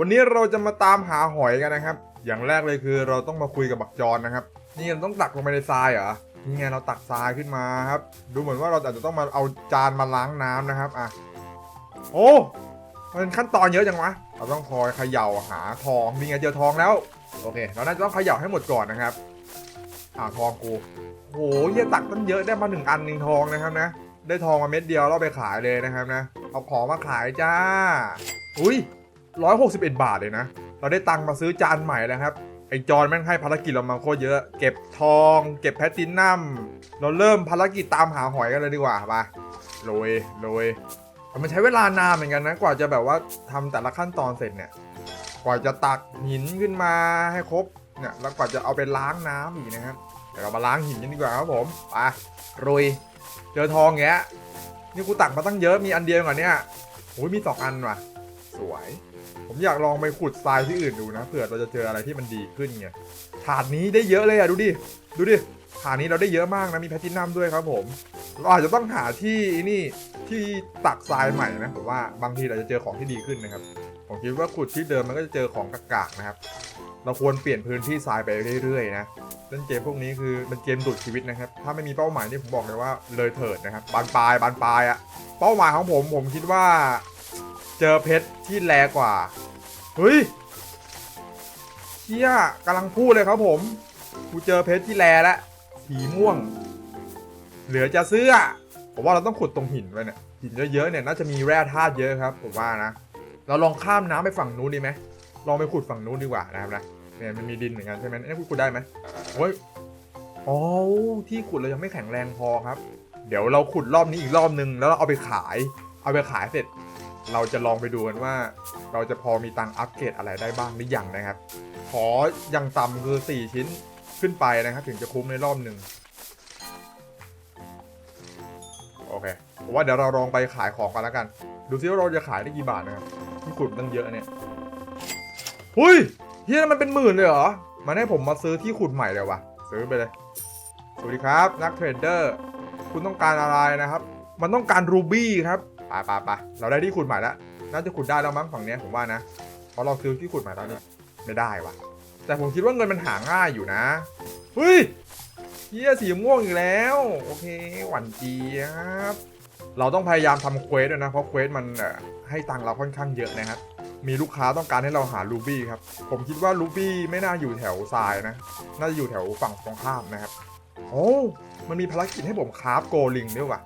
วันนี้เราจะมาตามหาหอยกันนะครับ อย่างแรกเลยคือเราต้องมาคุยกับบักจอนนะครับ นี่เราต้องตักลงไปในทรายเหรอ นี่ไงเราตักทรายขึ้นมาครับ ดูเหมือนว่าเราอาจจะต้องมาเอาจานมาล้างน้ำนะครับ อะ โอ้ มันขั้นตอนเยอะจังวะ เราต้องคอยเขย่าหาทอง นี่ไงเจอทองแล้ว โอเค เราน่าจะต้องเขย่าให้หมดก่อนนะครับอ่าทองกูโหเฮียตักตั้งเยอะได้มาหนึ่งอันหนึ่งทองนะครับนะ ได้ทองมาเม็ดเดียวเราไปขายเลยนะครับนะ เอาของมาขายจ้า อุ้ย ร้อยหกสิบเอ็ดบาทเลยนะ เราได้ตังค์มาซื้อจานใหม่แล้วครับ ไอจอนแม่งให้ภารกิจเรามาโคตรเยอะ เก็บทอง เก็บแพตตินัม เราเริ่มภารกิจตามหาหอยกันเลยดีกว่าไปโรยโรยมันใช้เวลานานเหมือนกันนะ กว่าจะแบบว่าทำแต่ละขั้นตอนเสร็จเนี่ย กว่าจะตักหินขึ้นมาให้ครบเนี่ย แล้วกว่าจะเอาไปล้างน้ำอีกนะครับ เดี๋ยวเรามาล้างหินกันดีกว่าครับผมไปโรยเจอทองแงะนี่กูตักมาตั้งเยอะมีอันเดียวก่อนเนี่ยโอ้ยมีสองอันว่ะ สวย ผมอยากลองไปขุดทรายที่อื่นดูนะเผื่อเราจะเจออะไรที่มันดีขึ้นไงถาดนี้ได้เยอะเลยอะดูดิดูดิถาดนี้เราได้เยอะมากนะมีแพลตตินัมด้วยครับผมเราอาจจะต้องหาที่นี่ที่ตักทรายใหม่นะผมว่าบางทีเราจะเจอของที่ดีขึ้นนะครับ ผมคิดว่าขุดที่เดิมมันก็จะเจอของกากๆนะครับ เราควรเปลี่ยนพื้นที่ทรายไปเรื่อยๆนะเล่นเกมพวกนี้คือเป็นเกมดุดชีวิตนะครับ ถ้าไม่มีเป้าหมายนี่ผมบอกเลยว่าเลยเถิดนะครับบานปลายบานปลายอะเป้าหมายของผมผมคิดว่า เจอเพชรที่แรงกว่า เฮ้ยเชี่ยกำลังพูดเลยครับผม กูเจอเพชรที่แรแล้วสีม่วง เหลือจะเสื้อ ผมว่าเราต้องขุดตรงหินไว้เนี่ย หินเยอะๆเนี่ยน่าจะมีแร่ธาตุเยอะครับ ผมว่านะ เราลองข้ามน้ำไปฝั่งนู้นดีไหมลองไปขุดฝั่งนู้นดีกว่านะครับนะ เนี่ยมันมีดินเหมือนกันใช่ไหมนี่ขุดได้ไหมโอ้ยอ๋อที่ขุดเรายังไม่แข็งแรงพอครับ เดี๋ยวเราขุดรอบนี้อีกรอบนึงแล้วเราเอาไปขาย เอาไปขายเสร็จ เราจะลองไปดูกันว่า เราจะพอมีตังอัปเกรดอะไรได้บ้างหรือยังนะครับ ขออย่างต่ำคือ 4 ชิ้นขึ้นไปนะครับ ถึงจะคุ้มในรอบหนึ่งโอเคผมว่าเดี๋ยวเราลองไปขายของกันแล้วกัน ดูซิว่าเราจะขายได้กี่บาทนะครับที่ขุดตั้งเยอะเนี่ยหุยเฮียนั่นมันเป็นหมื่นเลยเหรอมันให้ผมมาซื้อที่ขุดใหม่เลยวะซื้อไปเลย สวัสดีครับ นักเทรดเดอร์ คุณต้องการอะไรนะครับ มันต้องการรูบี้ครับ ไปไปไปเราได้ที่ขุดใหม่แล้วน่าจะขุดได้แล้วมั้งฝั่งเนี้ยผมว่านะเพราะเราซื้อที่ขุดใหม่แล้วเนี่ยไม่ได้วะแต่ผมคิดว่าเงินมันหาง่ายอยู่นะเฮ้ยเฮียสีม่วงอีกแล้ว โอเคหวั่นจี๊ยบเราต้องพยายามทำเควสด้วยนะเพราะเควสมันเอ่อให้ตังค์เราค่อนข้างเยอะนะครับมีลูกค้าต้องการให้เราหาลูบี้ครับ ผมคิดว่าลูบี้ไม่น่าอยู่แถวทรายนะ น่าจะอยู่แถวฝั่งตรงข้ามนะครับ โอ้ มันมีภารกิจให้ผมคราฟโกลิงด้วยว่ะ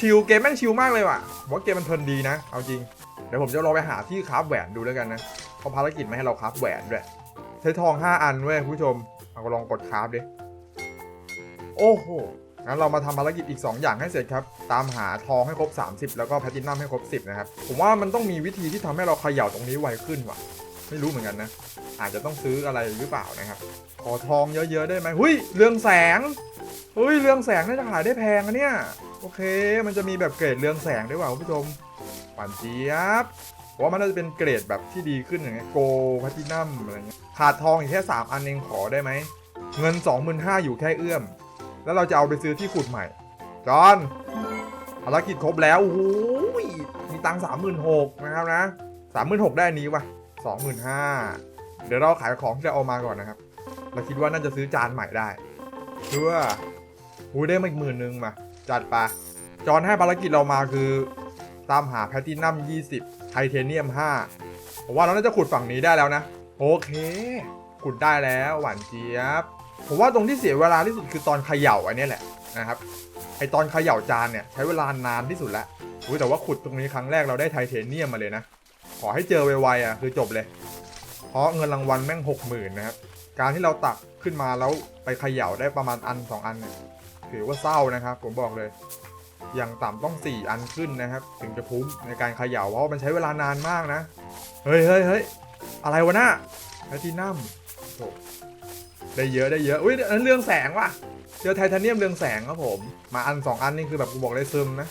ชิวๆเกมแม่งชิวมากเลยว่ะผมว่าเกมมันเพลินดีนะ เอาจริง เดี๋ยวผมจะลองไปหาที่คราฟแหวนดูแล้วกันนะเพราะภารกิจไม่ให้เราคราฟแหวนด้วย ใช้ทอง 5 อันเว้ยคุณผู้ชมเอาลองกดคราฟดิ โอ้โห งั้นเรามาทำภารกิจอีก 2 อย่างให้เสร็จครับ ตามหาทองให้ครบ 30 แล้วก็แพลตินัมให้ครบ 10 นะครับ ผมว่ามันต้องมีวิธีที่ทำให้เราเขย่าตรงนี้ไวขึ้นว่ะ ไม่รู้เหมือนกันนะ อาจจะต้องซื้ออะไรหรือเปล่านะครับขอทองเยอะๆได้ไหมหุยเรืองแสงเฮ้ยเรืองแสงน่าจะขายได้แพงนะเนี่ยโอเค มันจะมีแบบเกรดเรืองแสงด้วยว่ะคุณผู้ชมหวานเจี๊ยบว่ามันน่าจะเป็นเกรดแบบที่ดีขึ้นอย่างเงี้ยโกแพลตตินัมอะไรเงี้ยขาดทองอีกแค่3อันเองขอได้ไหมเงิน 25,000อยู่แค่เอื้อม แล้วเราจะเอาไปซื้อที่ขุดใหม่ จอนภารกิจครบแล้วโอ้โหมีตังค์สามหมื่นหกนะครับนะสามหมื่นหกได้นี้ว่ะสองหมื่นห้า เดี๋ยวเราขายของที่เราเอามาก่อนนะครับ เราคิดว่าน่าจะซื้อจานใหม่ได้เพื่อหูได้มาอีกหมื่นหนึ่งมาจัดไปจอนให้ภารกิจเรามาคือ ตามหาแพลตินัม 20 ไทเทเนียม 5 ผมว่าเราน่าจะขุดฝั่งนี้ได้แล้วนะ โอเค ขุดได้แล้วหวานเจี๊ยบ ผมว่าตรงที่เสียเวลาที่สุดคือตอนเขย่าอันเนี้ยแหละนะครับ ไอตอนเขย่าจานเนี่ยใช้เวลานานที่สุดแล้วแต่ว่าขุดตรงนี้ครั้งแรกเราได้ไทเทเนียมมาเลยนะ ขอให้เจอไวๆอะคือจบเลย เพราะเงินรางวัลแม่งหกหมื่นนะครับ การที่เราตักขึ้นมาแล้วไปเขย่าได้ประมาณอันสองอันเนี่ยถือว่าเศร้านะครับ ผมบอกเลย อย่างต่ำต้อง 4 อันขึ้นนะครับ ถึงจะคุ้มในการเขย่าเพราะมันใช้เวลานานมากนะ เฮ้ยเฮ้ยเฮ้ยอะไรวะน่ะแพลตตินัมโได้เยอะได้เยอะอุ้ยนั้นเรืองแสงว่ะเจอไทเทเนียมเรืองแสงครับผม มาอันสองอันนี่คือแบบกูบอกเลยซึมนะ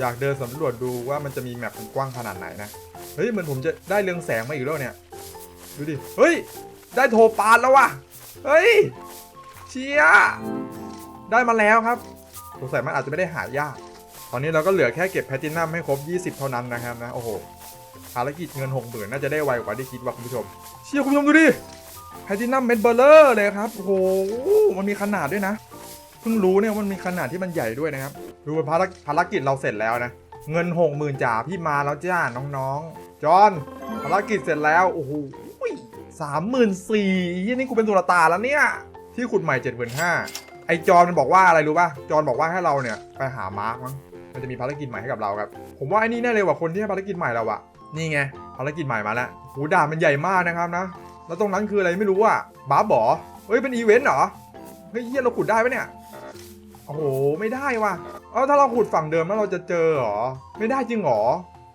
อยากเดินสำรวจดูว่ามันจะมีแมปกว้างขนาดไหนนะ เฮ้ยเหมือนผมจะได้เรืองแสงมาอีกแล้วเนี่ย ดูดิ เฮ้ย ได้โทปานแล้วว่ะ เฮ้ย เชียได้มาแล้วครับสงสัยมันอาจจะไม่ได้หายาก ตอนนี้เราก็เหลือแค่เก็บแพลตินัมให้ครบ 20 เท่านั้นนะครับนะ โอ้โห ภารกิจเงิน 6 0,000น่าจะได้ไวกว่าที่คิดว่าคุณผู้ชม เชียคุณผู้ชมดูดิ แพลตินัมเม็ดเบลเลอร์เลยครับ โอ้โห มันมีขนาดด้วยนะ เพิ่งรู้เนี่ยมันมีขนาดที่มันใหญ่ด้วยนะครับ ดูภารภารกิจเราเสร็จแล้วนะ เงิน60,000จ่าพี่มาแล้วจ้าน้องๆ จอนภารกิจเสร็จแล้ว โอ้โหสามหมื่นสี่ยี่นี่กูเป็นตุลตาแล้วเนี่ย ที่ขุดใหม่เจ็ดหมื่นห้าไอจอนมันบอกว่าอะไรรู้ป่ะ จอนบอกว่าให้เราเนี่ยไปหามาร์กมั้ง มันจะมีภารกิจใหม่ให้กับเราครับ ผมว่าไอ้นี่แน่เลยว่าคนที่ให้ภารกิจใหม่เราอะนี่ไงภารกิจใหม่มาแล้วหูด่านมันใหญ่มากนะครับนะ แล้วตรงนั้นคืออะไรไม่รู้อะบ้าบอเฮ้ยเป็นอีเวนต์เหรอ เฮ้ยเฮียเราขุดได้ปะเนี่ย โอ้โหไม่ได้ว่ะ เออถ้าเราขุดฝั่งเดิมแล้วเราจะเจอเหรอ ไม่ได้จริงเหรอ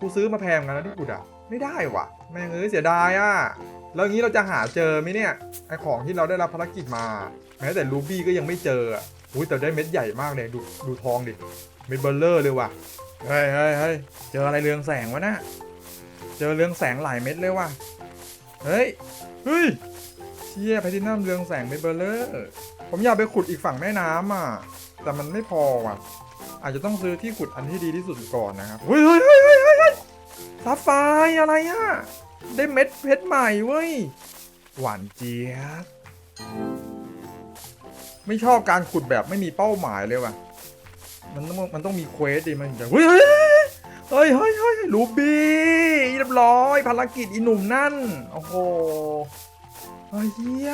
กูซื้อมาแพงกันแล้วที่ขุดอะ ไม่ได้ว่ะ แม่งเอ้ยเสียดายอะ แล้วอย่างนี้เราจะหาเจอไหมเนี่ย ไอของที่เราได้รับภารกิจมา แม้แต่รูบี้ก็ยังไม่เจออะอุ้ยแต่ได้เม็ดใหญ่มากเลยดูดูทองดิ เม็ดเบลเลอร์เลยว่ะ เฮ้ยเฮ้ยเฮ้ยเจออะไรเรืองแสงวะนะเจอเรืองแสงหลายเม็ดเลยว่ะ เฮ้ย เฮ้ยเชี่ยแพทินัมเรืองแสงเม็ดเบลเลอร์ ผมอยากไปขุดอีกฝั่งแม่น้ำอะ แต่มันไม่พอว่ะ อาจจะต้องซื้อที่ขุดอันที่ดีที่สุดก่อนนะครับเฮ้ยเฮ้ยเฮ้ยเฮ้ยเฮ้ยซับไฟอะไรอะ ได้เม็ดเพชรใหม่เว้ย หวานเจี๊ยบ ไม่ชอบการขุดแบบไม่มีเป้าหมายเลยว่ะ มันต้องมันต้องมีเควสดิมันจะเฮ้ยเฮ้ยเฮ้ยเฮ้ยเฮ้ยลูบี้เรียบร้อยภารกิจอีหนุ่มนั่น โอ้โหเฮ้ยเฮีย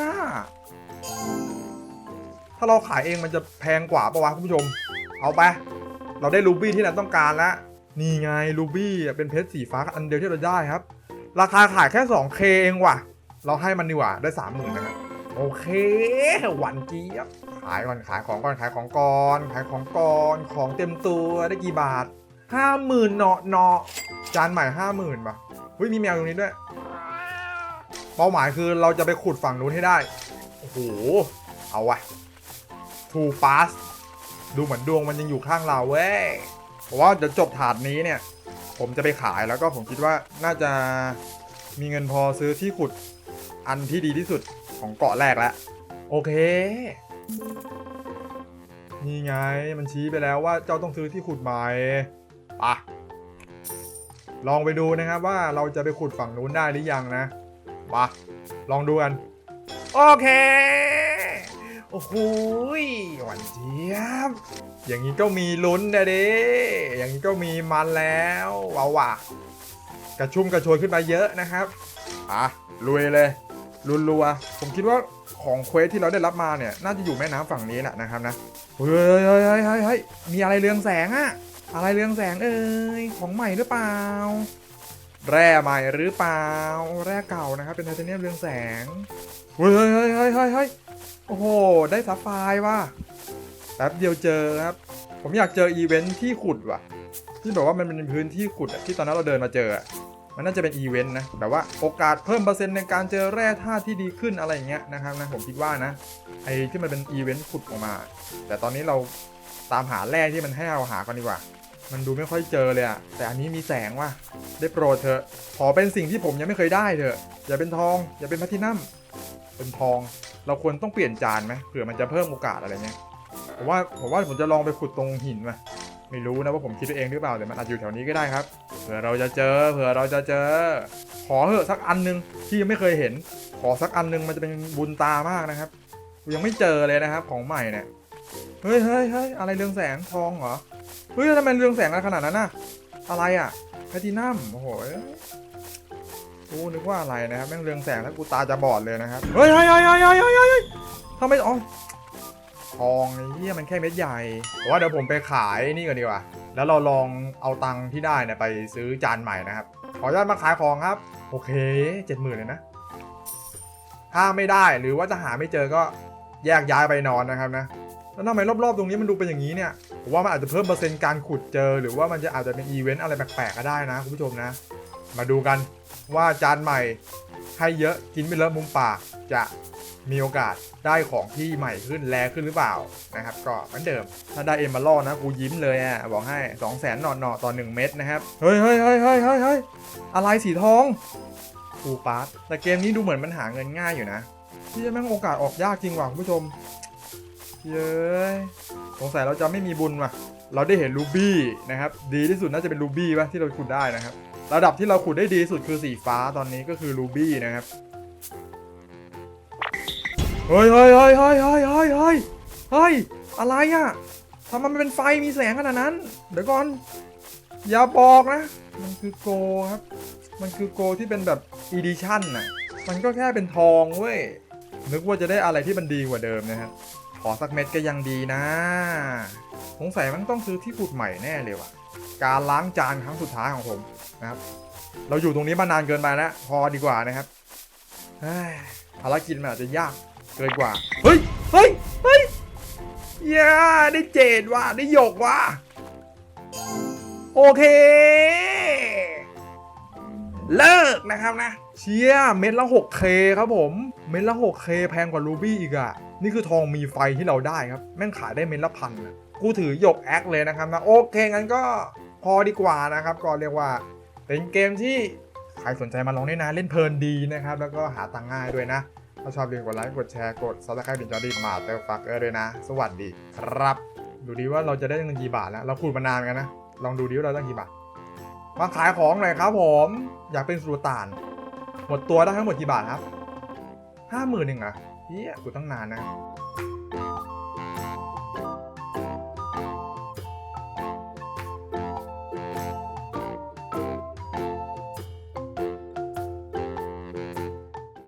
ถ้าเราขายเองมันจะแพงกว่าปะวะคุณผู้ชม เอาไป เราได้ลูบี้ที่เราต้องการแล้ว นี่ไงลูบี้เป็นเพชรสีฟ้าอันเดียวที่เราได้ครับ ราคาขายแค่ 2K เองว่ะ เราให้มันดีกว่าได้ 30,000นะครับ โอเค หวันเจี๊ยบ ขายก่อนขายของก่อนขายของก่อนขายของก่อนของเต็มตัวได้กี่บาทห้าหมื่นเนาะเนาะจานใหม่ห้าหมื่นป่ะเฮ้ยมีแมวตรงนี้ด้วย เป้าหมายคือเราจะไปขุดฝั่งนู้นให้ได้ โอ้โห เอาวะ too fast ดูเหมือนดวงมันยังอยู่ข้างเราเว้ยเพราะว่าเดี๋ยวจบถาดนี้เนี่ย ผมจะไปขายแล้วก็ผมคิดว่าน่าจะมีเงินพอซื้อที่ขุดอันที่ดีที่สุดของเกาะแรกแล้วโอเค นี่ไงมันชี้ไปแล้วว่าเจ้าต้องซื้อที่ขุดใหม่ปะลองไปดูนะครับว่าเราจะไปขุดฝั่งนู้นได้หรือยังนะปะลองดูกัน โอเค โอ้โหหวานเจี๊ยบ อย่างนี้ก็มีลุ้นนะเด้อย่างนี้ก็มีมันแล้วว้าวว่ะกระชุ่มกระชวยขึ้นมาเยอะนะครับอะลุยเลยลุนรัวๆผมคิดว่าของเควสที่เราได้รับมาเนี่ย น่าจะอยู่แม่น้ำฝั่งนี้แหละนะครับนะเฮ้ยเฮ้ยเฮ้ยเฮ้ยมีอะไรเรืองแสงอะอะไรเรืองแสงเอ้ยของใหม่หรือเปล่า แร่ใหม่หรือเปล่า แร่เก่านะครับ เป็นไทเทเนียมเรืองแสง เฮ้ยเฮ้ยเฮ้ยเฮ้ยโอ้โห ได้ซัฟไฟร์ว่ะ แป๊บเดียวเจอครับ ผมอยากเจออีเวนท์ที่ขุดว่ะ ที่แบบว่ามันเป็นพื้นที่ขุดที่ตอนนั้นเราเดินมาเจอ มันน่าจะเป็นอีเวนต์นะ แบบว่าโอกาสเพิ่มเปอร์เซ็นต์ในการเจอแร่ธาตุที่ดีขึ้นอะไรอย่างเงี้ยนะครับนะ ผมคิดว่านะ ไอ้ที่มันเป็นอีเวนต์ขุดออกมา แต่ตอนนี้เราตามหาแร่ที่มันให้เราหากันดีกว่า มันดูไม่ค่อยเจอเลยอะแต่อันนี้มีแสงว่ะ ได้โปรดเถอะ ขอเป็นสิ่งที่ผมยังไม่เคยได้เถอะ อย่าเป็นทอง อย่าเป็นแพลทินัม เป็นทอง เราควรต้องเปลี่ยนจานไหมเผื่อมันจะเพิ่มโอกาสอะไรเงี้ยผมว่าผมว่าผมจะลองไปขุดตรงหินมาไม่รู้นะว่าผมคิดเองหรือเปล่าแต่มันอาจอยู่แถวนี้ก็ได้ครับ เผื่อเราจะเจอ เผื่อเราจะเจอ ขอเหอะสักอันหนึงที่ยังไม่เคยเห็น ขอสักอันหนึงมันจะเป็นบุญตามากนะครับ ยังไม่เจอเลยนะครับของใหม่เนี่ย เฮ้ยเฮ้ยเฮ้ยอะไรเรืองแสงทองเหรอ เฮ้ยทำไมเรืองแสงอะไรขนาดนั้นน่ะ อะไรอะแพลตินัมโอ้โหกูนึกว่าอะไรนะครับ แม่งเรืองแสงแล้วกูตาจะบอดเลยนะครับเฮ้ยเฮ้ยเฮ้ยเฮ้ยเฮ้ยเฮ้ยเฮ้ยทำไมอ๋อทองไอ้เหี้ยมันแค่เม็ดใหญ่ผมว่าเดี๋ยวผมไปขายนี่ก่อนดีกว่า แล้วเราลองเอาตังค์ที่ได้เนี่ยไปซื้อจานใหม่นะครับ ขออนุญาตมาขายของครับ โอเคเจ็ดหมื่นเลยนะ ถ้าไม่ได้หรือว่าจะหาไม่เจอก็แยกย้ายไปนอนนะครับนะ แล้วทำไมรอบๆตรงนี้มันดูเป็นอย่างนี้เนี่ยผมว่ามันอาจจะเพิ่มเปอร์เซ็นต์การขุดเจอ หรือว่ามันจะอาจจะเป็นอีเวนต์อะไรแปลกๆก็ได้นะคุณผู้ชมนะ มาดูกันว่าจานใหม่ให้เยอะกินไม่เลอะมุมปากจะมีโอกาสได้ของที่ใหม่ขึ้นแรงขึ้นหรือเปล่านะครับ ก็เหมือนเดิม ถ้าได้เอ็มมาล่อนะกูยิ้มเลยอะบอกให้2 0 0 0 0 0หนอหนอต่อ 1 เม็ดนะครับ เฮ้ยเฮ้ยเฮ้ยเฮ้ยเฮ้ยอะไรสีทองฟูปาร์ตแต่เกมนี้ดูเหมือนมันหาเงินง่ายอยู่นะที่จะแม่งโอกาสออกยากจริงว่ะคุณผู้ชม เย้ยสงสัยเราจะไม่มีบุญว่ะ เราได้เห็นรูบี้นะครับ ดีที่สุดน่าจะเป็นรูบี้ป่ะที่เราขุดได้นะครับ ระดับที่เราขุดได้ดีสุดคือสีฟ้าตอนนี้ก็คือรูบี้นะครับ เฮ้ยเฮ้ยเฮ้ยเฮ้ยเฮ้ยเฮ้ยเฮ้ยเฮ้ยอะไรอะทำไมมันเป็นไฟมีแสงขนาดนั้น เดี๋ยวก่อน อย่าบอกนะ มันคือโกครับ มันคือโกที่เป็นแบบอีดิชั่นน่ะ มันก็แค่เป็นทองเว้ย นึกว่าจะได้อะไรที่มันดีกว่าเดิมนะครับ ขอสักเม็ดก็ยังดีนะ สงสัยมันต้องซื้อที่ขุดใหม่แน่เลยว่ะ การล้างจานครั้งสุดท้ายของผมนะครับ เราอยู่ตรงนี้มานานเกินไปแล้ว พอดีกว่านะครับเฮ้ยภารกิจมันอาจจะยากเกินกว่า เฮ้ย เฮ้ย เฮ้ยย่าได้เจดว่ะ ได้หยกว่ะ โอเค เลิกนะครับนะ เชียเม็ดละ 6K ครับผม เม็ดละ 6K แพงกว่ารูบี้อีกอะนี่คือทองมีไฟที่เราได้ครับ แม่งขายได้เม็ดละพันอะกูถือหยกแอคเลยนะครับนะโอเคงั้นก็พอดีกว่านะครับ ก็เรียกว่าเป็นเกมที่ใครสนใจมาลองได้นะ เล่นเพลินดีนะครับ แล้วก็หาตังง่ายด้วยนะ ถ้าชอบอย่าลืมกดไลค์กดแชร์กดซับสไครป์เป็นจอดีมาเตอร์ฟักเออร์ด้วยนะ สวัสดีครับ ดูดีว่าเราจะได้เงินกี่บาทแล้วเราคูดมานานกันนะลองดูดิว่าเราได้กี่บาทมาขายของหน่อยครับผม อยากเป็นสุลต่าน หมดตัวได้ทั้งหมดกี่บาทครับห้าหมื่นหนึ่งอะเฮียกูตั้งนานนะ